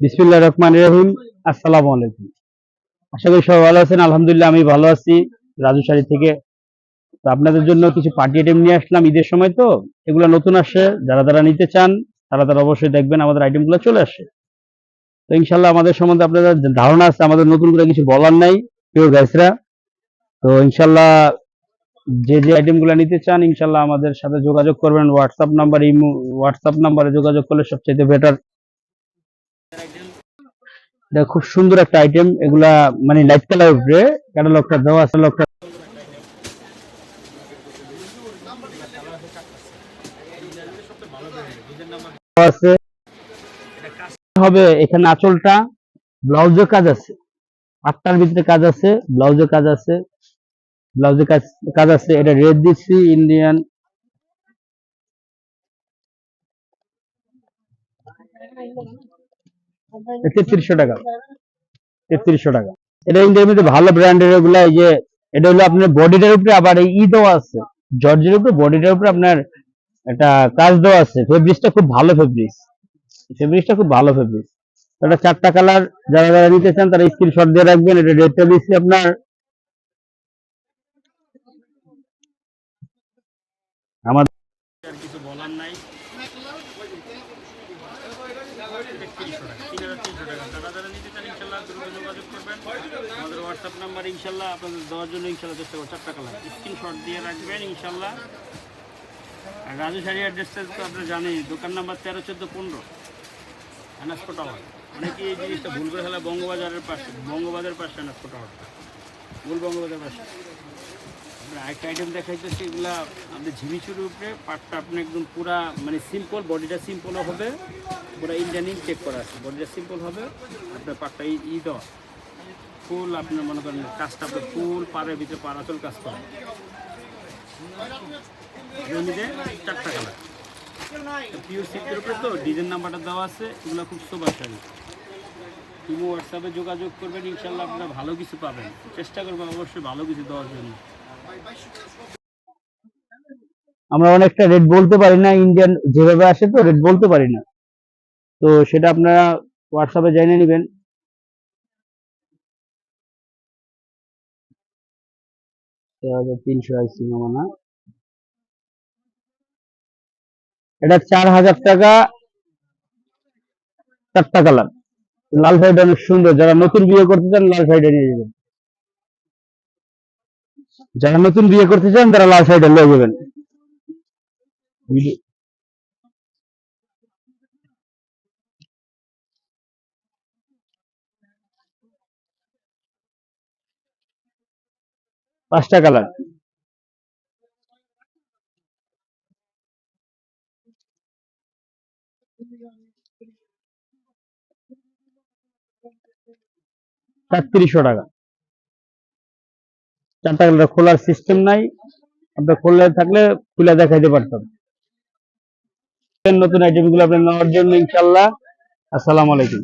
বিসমিল্লাহ রহমান রহিম। আসসালামু আলাইকুম। আশা করি সবাই ভালো আছেন। আলহামদুলিল্লাহ, আমি ভালো আছি রাজু থেকে। তো আপনাদের জন্য কিছু পার্টি আইটেম নিয়ে আসলাম ঈদের সময় তো। এগুলো নতুন আসে যারা যারা নিতে চান, তারা তারা অবশ্যই দেখবেন আমাদের আইটেমগুলো চলে আসে তো ইনশাল্লাহ আমাদের সম্বন্ধে আপনাদের ধারণা আছে, আমাদের নতুন করে কিছু বলার নাই প্রিয় গাইসরা তো ইনশাল্লাহ যে যে আইটেমগুলো নিতে চান ইনশাল্লাহ আমাদের সাথে যোগাযোগ করবেন। হোয়াটসঅ্যাপ নাম্বার ইমো হোয়াটসঅ্যাপ নাম্বারে যোগাযোগ করলে সবচেয়ে বেটার খুব সুন্দর একটা আইটেম এগুলা মানে লাইট কালার উপরে ক্যাটালগটা দেওয়া আছে লোকটা হবে এখানে আঁচলটা। ব্লাউজের কাজ আছে। আটটার ভিতরে কাজ আছে ব্লাউজের কাজ আছে। ব্লাউজের কাজ কাজ আছে। এটা রেড দিচ্ছি ইন্ডিয়ান তেত্রিশশো টাকা। তেত্রিশশো টাকা। এটা ইন্ডিয়ার মধ্যে ভালো ব্র্যান্ডের এগুলা এই যে এটা হলো আপনার বডিটার উপরে আবার এই ই দেওয়া আছে। জর্জের উপরে বডিটার উপরে আপনার একটা কাজ দেওয়া আছে। ফেব্রিক্সটা খুব ভালো ফেব্রিক্স ফেব্রিক্সটা খুব ভালো ফেব্রিক্স এটা চারটা কালার যারা যারা নিতে চান তারা স্ক্রিনশট দিয়ে রাখবেন। এটা রেটটা দিচ্ছি আপনার আমাদের বলার নাই। আমাদের হোয়াটসঅ্যাপ নাম্বার ইনশাল্লাহ আপনাদের দেওয়ার জন্য ইনশাল্লাহ দিয়ে ইনশাল্লাহ। আর রাজু অ্যাড্রেসটা তো আপনারা জানেন দোকান নাম্বার তেরো, চোদ্দ, পনেরো। আনাসকো অনেকে এই জিনিসটা ভুল করে ফেলা, বঙ্গবাজারের পাশে বঙ্গবাজারের পাশে আনাসকো ভুল বঙ্গবাজারের পাশে। আমরা একটা আইটেম দেখাইতেছি, এগুলা আমাদের ঝিমিচুর উপরে, পাটটা আপনি একদম পুরা মানে সিম্পল বডিটা সিম্পলও হবে, পুরো ইন্ডিয়ান চেক করা আছে। বডিটা সিম্পল হবে, আপনার পাটটা ই দেওয়া। ফুল আপনার মনে করেন কাজটা আপনার ফুল, পাড়ের ভিতরে পাড়াচল কাজ করা। জমিতে চারটা কালার পিওর সিল্কের উপরে তো ডিজাইন নাম্বারটা দেওয়া আছে, এগুলো খুব সোবার শাড়ি ইমো হোয়াটসঅ্যাপে যোগাযোগ করবেন ইনশাল্লাহ আপনারা ভালো কিছু পাবেন। চেষ্টা করবেন অবশ্যই ভালো কিছু দেওয়ার জন্য। আমরা অনেকটা রেট বলতে পারি না ইন্ডিয়ান যেভাবে আসে তো রেট বলতে পারি না। তো সেটা আপনারা হোয়াটসঅ্যাপে জেনে নেবেন। তিনশো আইসি না এটা চার হাজার টাকা, চারটা কালার লাল শাড়িটা অনেক সুন্দর। যারা নতুন বিয়ে করতে চান, লাল শাড়িটা নিয়ে যাবেন যারা নতুন বিয়ে করতে চান তারা লাল শাড়িটা নিয়ে যাবেন। পাঁচটা কালার। সাতত্রিশশো টাকা। খোলার সিস্টেম নাই। আপনার খোলা থাকলে খুলে দেখাইতে পারতাম। নতুন আইটেমগুলো আপনি নেওয়ার জন্য ইনশাল্লাহ আসসালামু আলাইকুম।